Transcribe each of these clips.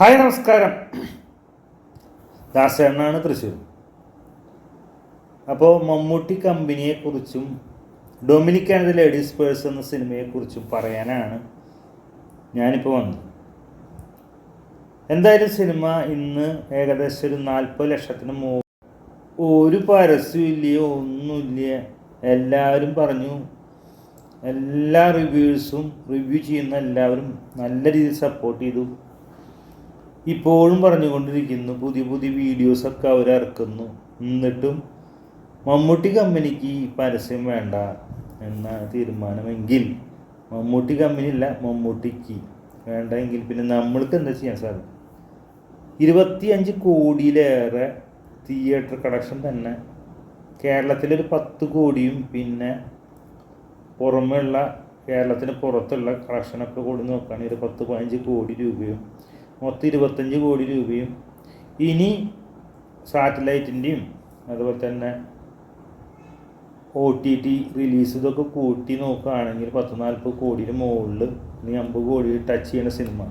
Hi നമസ്കാരം. ദാസേണ്ണാണ് തൃശ്ശൂർ. അപ്പോൾ Mammootty കമ്പനിയെക്കുറിച്ചും Dominic and the ladies purse എന്ന സിനിമയെക്കുറിച്ചും പറയാനാണ് ഞാനിപ്പോൾ വന്നത്. എന്തായാലും സിനിമ ഇന്ന് ഏകദേശം ഒരു നാൽപ്പത് ലക്ഷത്തിന് മോ ഒരു പരസ്യം ഇല്ലയോ ഒന്നുമില്ല എല്ലാവരും പറഞ്ഞു. എല്ലാ റിവ്യൂസും റിവ്യൂ ചെയ്യുന്ന എല്ലാവരും നല്ല രീതിയിൽ സപ്പോർട്ട് ചെയ്തു. ഇപ്പോഴും പറഞ്ഞുകൊണ്ടിരിക്കുന്നു പുതിയ പുതിയ വീഡിയോസൊക്കെ അവർ ഇറക്കുന്നു. എന്നിട്ടും മമ്മൂട്ടി കമ്പനിക്ക് പരസ്യം വേണ്ട എന്ന തീരുമാനമെങ്കിൽ മമ്മൂട്ടി കമ്പനി ഇല്ല മമ്മൂട്ടിക്ക് വേണ്ടെങ്കിൽ പിന്നെ നമ്മൾക്ക് എന്താ ചെയ്യാൻ സാധിക്കും? ഇരുപത്തിയഞ്ച് കോടിയിലേറെ തിയേറ്റർ കളക്ഷൻ തന്നെ കേരളത്തിലൊരു പത്ത് കോടിയും പിന്നെ പുറമെയുള്ള കേരളത്തിന് പുറത്തുള്ള കളക്ഷനൊക്കെ കൂടി നോക്കുകയാണെങ്കിൽ ഒരു പത്ത് പതിനഞ്ച് കോടി രൂപയും മൊത്തം ഇരുപത്തഞ്ച് കോടി രൂപയും ഇനി സാറ്റലൈറ്റിന്റെയും അതുപോലെ തന്നെ ഒ ടി ടി റിലീസ് ഇതൊക്കെ കൂട്ടി നോക്കുകയാണെങ്കിൽ പത്ത് നാൽപ്പത് കോടിയുടെ മുകളിൽ ഇനി അമ്പത് കോടി ടച്ച് ചെയ്യുന്ന സിനിമ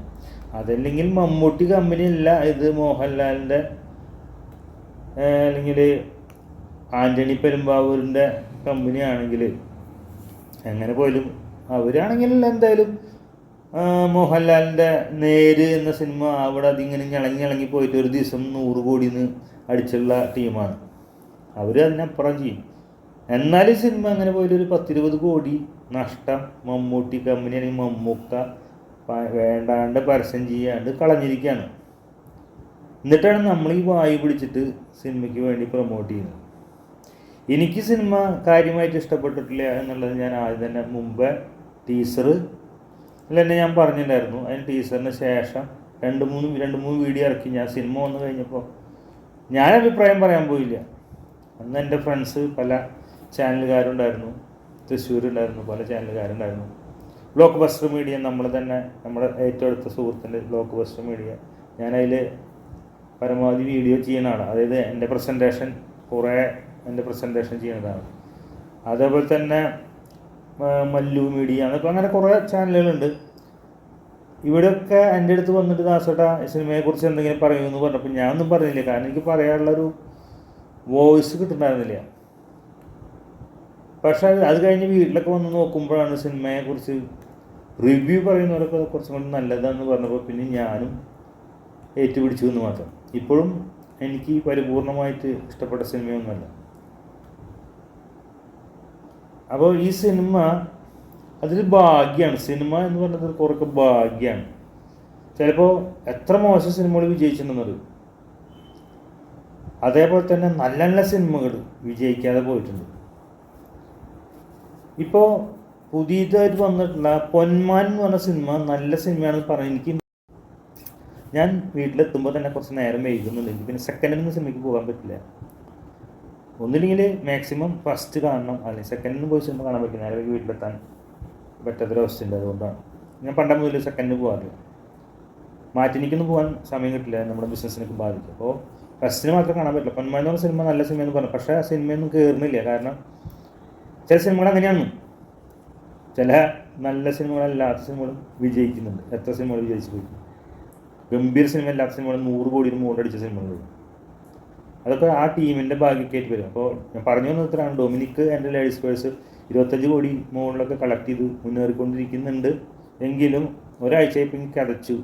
അതല്ലെങ്കിൽ മമ്മൂട്ടി കമ്പനി അല്ല ഇത് മോഹൻലാലിന്റെ അല്ലെങ്കിൽ ആന്റണി പെരുമ്പാവൂരിന്റെ കമ്പനിയാണെങ്കിൽ എങ്ങനെ പോയാലും അവരാണെങ്കിൽ എന്തായാലും മോഹൻലാലിന്റെ നേര് എന്ന സിനിമ അവിടെ അതിങ്ങനെ ഇളങ്ങി ഇളങ്ങി പോയിട്ട് ഒരു ദിവസം നൂറ് കോടിന്ന് അടിച്ചുള്ള ടീമാണ്. അവർ അതിനപ്പുറം ചെയ്യും. എന്നാലും സിനിമ അങ്ങനെ പോയിട്ട് ഒരു പത്തിരുപത് കോടി നഷ്ടം. മമ്മൂട്ടി കമ്പനി അല്ലെങ്കിൽ മമ്മൂക്ക വേണ്ടാണ്ട് പരസ്യം ചെയ്യാണ്ട് കളഞ്ഞിരിക്കുകയാണ്. എന്നിട്ടാണ് നമ്മൾ ഈ വായു പിടിച്ചിട്ട് സിനിമയ്ക്ക് വേണ്ടി പ്രൊമോട്ട് ചെയ്യുന്നത്. എനിക്ക് സിനിമ കാര്യമായിട്ട് ഇഷ്ടപ്പെട്ടിട്ടില്ല എന്നുള്ളത് ഞാൻ ആദ്യം തന്നെ മുമ്പ് ടീസർ തന്നെ ഞാൻ പറഞ്ഞിട്ടുണ്ടായിരുന്നു അതിന് ടീസറിന് ശേഷം രണ്ട് മൂന്ന് രണ്ട് മൂന്ന് വീഡിയോ ഇറക്കി. ഞാൻ സിനിമ വന്നു കഴിഞ്ഞപ്പോൾ ഞാൻ അഭിപ്രായം പറയാൻ പോയില്ല. അന്ന് എന്റെ ഫ്രണ്ട്സ് പല ചാനലുകാരുണ്ടായിരുന്നു തൃശ്ശൂരുണ്ടായിരുന്നു പല ചാനലുകാരുണ്ടായിരുന്നു ബ്ലോക്ക് ബസ്റ്റർ മീഡിയ നമ്മൾ തന്നെ നമ്മുടെ ഏറ്റവും അടുത്ത സുഹൃത്തിന്റെ ബ്ലോക്ക് ബസ്റ്റർ മീഡിയ ഞാനതിൽ പരമാവധി വീഡിയോ ചെയ്യുന്നതാണ്. അതായത് എന്റെ പ്രസന്റേഷൻ കുറേ എന്റെ പ്രസന്റേഷൻ ചെയ്യുന്നതാണ്. അതേപോലെ തന്നെ മല്ലു മീഡിയ എന്നൊക്കെ അങ്ങനെ കുറേ ചാനലുകളുണ്ട് ഇവിടെയൊക്കെ എന്റെ അടുത്ത് വന്നിട്ട് ദാസോട്ട സിനിമയെ സിനിമയെക്കുറിച്ച് എന്തെങ്കിലും പറയുമെന്ന് പറഞ്ഞപ്പോൾ ഞാനൊന്നും പറഞ്ഞില്ല. കാരണം എനിക്ക് പറയാനുള്ളൊരു വോയിസ് കിട്ടുന്നുണ്ടായിരുന്നില്ല. പക്ഷെ അത് കഴിഞ്ഞ് വീട്ടിലൊക്കെ വന്ന് നോക്കുമ്പോഴാണ് സിനിമയെക്കുറിച്ച് റിവ്യൂ പറയുന്നവരൊക്കെ കുറച്ചും കൂടി നല്ലതാണെന്ന് പറഞ്ഞപ്പോൾ പിന്നെ ഞാനും ഏറ്റുപിടിച്ചു എന്ന് മാത്രം. ഇപ്പോഴും എനിക്ക് പരിപൂർണമായിട്ട് ഇഷ്ടപ്പെട്ട സിനിമയൊന്നുമല്ല. അപ്പോൾ ഈ സിനിമ അതൊരു ഭാഗ്യമാണ് സിനിമ എന്ന് പറയുന്നത് കുറേയൊക്കെ ഭാഗ്യമാണ് ചിലപ്പോൾ എത്ര മോശം സിനിമകൾ വിജയിച്ചിട്ടുണ്ടെന്നത്. അതേപോലെ തന്നെ നല്ല നല്ല സിനിമകൾ വിജയിക്കാതെ പോയിട്ടുണ്ട്. ഇപ്പോൾ പുതിയതായിട്ട് വന്നിട്ടുള്ള പൊന്മാൻ എന്ന് പറഞ്ഞ സിനിമ നല്ല സിനിമയാണെന്ന് പറഞ്ഞാൽ എനിക്ക് ഞാൻ വീട്ടിലെത്തുമ്പോൾ തന്നെ കുറച്ച് നേരം വൈകുന്നുണ്ട്. എനിക്ക് പിന്നെ സെക്കൻഡിൽ നിന്ന് സിനിമയ്ക്ക് പോകാൻ പറ്റില്ല. ഒന്നില്ലെങ്കിൽ മാക്സിമം ഫസ്റ്റ് കാണണം. അല്ലെങ്കിൽ സെക്കൻഡിന് പോയി സിനിമ കാണാൻ പറ്റില്ല. നേരെ വീട്ടിലെത്താൻ. പറ്റാത്തൊരവസ്ഥയുണ്ട് അതുകൊണ്ടാണ്. ഞാൻ പണ്ട മുതൽ സെക്കൻഡിന് പോകാറില്ല മാറ്റിനിക്കൊന്നും പോകാൻ സമയം കിട്ടില്ല. നമ്മുടെ ബിസിനസ്സിനൊക്കെ ബാധിക്കും. അപ്പോൾ ഫസ്റ്റിന് മാത്രം കാണാൻ പറ്റില്ല. പൊന്മാൻ എന്ന് പറഞ്ഞ സിനിമ നല്ല സിനിമ എന്ന് പറഞ്ഞു. പക്ഷേ ആ സിനിമയൊന്നും കയറുന്നില്ല കാരണം ചില സിനിമകൾ അങ്ങനെയാണ്. ചില നല്ല സിനിമകളല്ലാത്ത സിനിമകളും വിജയിക്കുന്നുണ്ട്. എത്ര സിനിമകൾ വിജയിച്ചു പോയി. ഗംഭീര സിനിമ അല്ലാത്ത സിനിമകൾ നൂറ് കോടിയിൽ മുകളിലടിച്ച സിനിമകൾ അതൊക്കെ ആ ടീമിന്റെ ഭാഗ്യക്കായിട്ട് വരും. അപ്പോൾ ഞാൻ പറഞ്ഞു വന്നത് ഇത്രയാണ്. ഡൊമിനിക്ക് എന്റെ ലേഡീസ് പേഴ്സ് ഇരുപത്തഞ്ച് കോടി മുകളിലൊക്കെ കളക്ട് ചെയ്ത് മുന്നേറിക്കൊണ്ടിരിക്കുന്നുണ്ട്. എങ്കിലും ഒരാഴ്ചയായി പിന്നെ അടച്ചു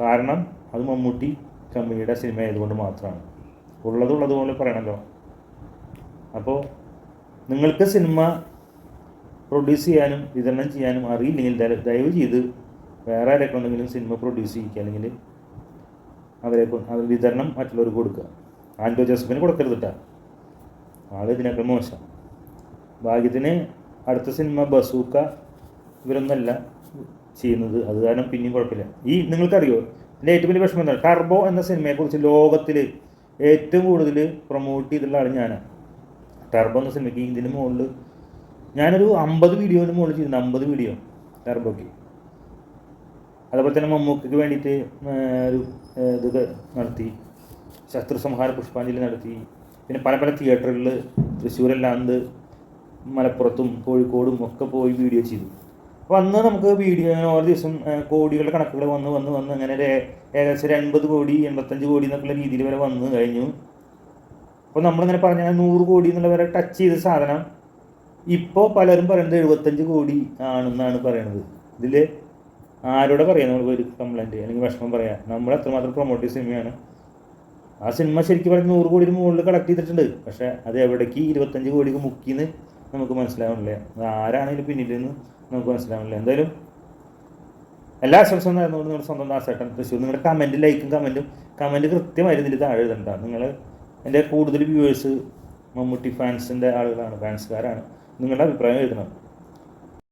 കാരണം അത് മമ്മൂട്ടി കമ്പനിയുടെ സിനിമ ആയതുകൊണ്ട് മാത്രമാണ്. ഉള്ളതുള്ളത് ഉള്ളതുപോലെ പറയണമല്ലോ അപ്പോൾ നിങ്ങൾക്ക് സിനിമ പ്രൊഡ്യൂസ് ചെയ്യാനും വിതരണം ചെയ്യാനും അറിയില്ലെങ്കിൽ ദയ- ദയവ് ചെയ്ത് വേറെ ആരൊക്കെ ഉണ്ടെങ്കിലും സിനിമ പ്രൊഡ്യൂസ് ചെയ്യിക്കുക. അല്ലെങ്കിൽ അവരെ വിതരണം മറ്റുള്ളവർക്ക് കൊടുക്കുക. ആൻഡോ ജോസഫിന് കൊടുക്കരുത് കേട്ടോ ആൾ ഇതിനൊക്കെ മോശം. ഭാഗ്യത്തിന് അടുത്ത സിനിമ ബസൂക്ക ഇവരൊന്നല്ല ചെയ്യുന്നത്. അത് കാരണം പിന്നെയും കുഴപ്പമില്ല. ഈ നിങ്ങൾക്കറിയോ എന്റെ ഏറ്റവും വലിയ വിഷമം എന്താണ്? ടർബോ എന്ന സിനിമയെക്കുറിച്ച് ലോകത്തിൽ ഏറ്റവും കൂടുതൽ പ്രൊമോട്ട് ചെയ്തിട്ടുള്ള ആൾ ഞാനാണ് ടർബോ എന്ന സിനിമയ്ക്ക് ഇതിന് മുകളിൽ ഞാനൊരു അമ്പത് വീഡിയോന് മുകളിൽ ചെയ്തു അമ്പത് വീഡിയോ ടർബോയ്ക്ക് അതുപോലെ തന്നെ മമ്മൂക്കയ്ക്ക് വേണ്ടിയിട്ട് ഒരു ഇത് നടത്തി. ശത്രു സംഹാര പുഷ്പാഞ്ജലി നടത്തി. പിന്നെ പല പല തിയേറ്ററുകളിൽ തൃശ്ശൂരല്ലാണ്ട് മലപ്പുറത്തും കോഴിക്കോടും ഒക്കെ പോയി വീഡിയോ ചെയ്തു. അപ്പോൾ അന്ന് നമുക്ക് വീഡിയോ ഓരോ ദിവസം കോടികളുടെ കണക്കുകൾ വന്ന് വന്ന് വന്ന് അങ്ങനെ ഏകദേശം ഒരു എൺപത് കോടി എൺപത്തഞ്ച് കോടി എന്നൊക്കെയുള്ള രീതിയിൽ വരെ വന്നു കഴിഞ്ഞു. അപ്പോൾ നമ്മളിങ്ങനെ പറഞ്ഞ നൂറ് കോടി എന്നുള്ള വരെ ടച്ച് ചെയ്ത സാധനം ഇപ്പോൾ പലരും പറയുന്നത് എഴുപത്തഞ്ച് കോടി ആണെന്നാണ് പറയുന്നത് ഇതിൽ ആരോടെ പറയാം നമ്മൾ ഒരു കംപ്ലൈന്റ് അല്ലെങ്കിൽ വിഷമം പറയാം. നമ്മൾ അത്രമാത്രം പ്രൊമോട്ട് ചെയ്ത സിനിമയാണ് ആ സിനിമ ശരിക്കും പറഞ്ഞാൽ നൂറ് കോടിയുടെ മുകളിൽ കളക്ട് ചെയ്തിട്ടുണ്ട്. പക്ഷേ അത് എവിടേക്ക് ഇരുപത്തഞ്ച് കോടിക്ക് മുക്കിന്ന് നമുക്ക് മനസ്സിലാവണില്ല അത് ആരാണ് ഇതിന് പിന്നിലെന്ന് നമുക്ക് മനസ്സിലാവുന്നില്ല. എന്തായാലും എല്ലാ ആശംസയും നേർന്നുകൊണ്ട് നിങ്ങളുടെ സ്വന്തം ദാസേട്ടൻ തൃശ്ശൂർ നിങ്ങളുടെ കമന്റ് ലൈക്കും കമന്റും കമന്റ് കൃത്യമായിട്ട് ഇതിൽ താഴെ എഴുതണ്ട. നിങ്ങൾ എന്റെ കൂടുതൽ വ്യൂവേഴ്സ് മമ്മൂട്ടി ഫാൻസിന്റെ ആളുകളാണ് ഫാൻസുകാരാണ് നിങ്ങളുടെ അഭിപ്രായം എഴുതണം.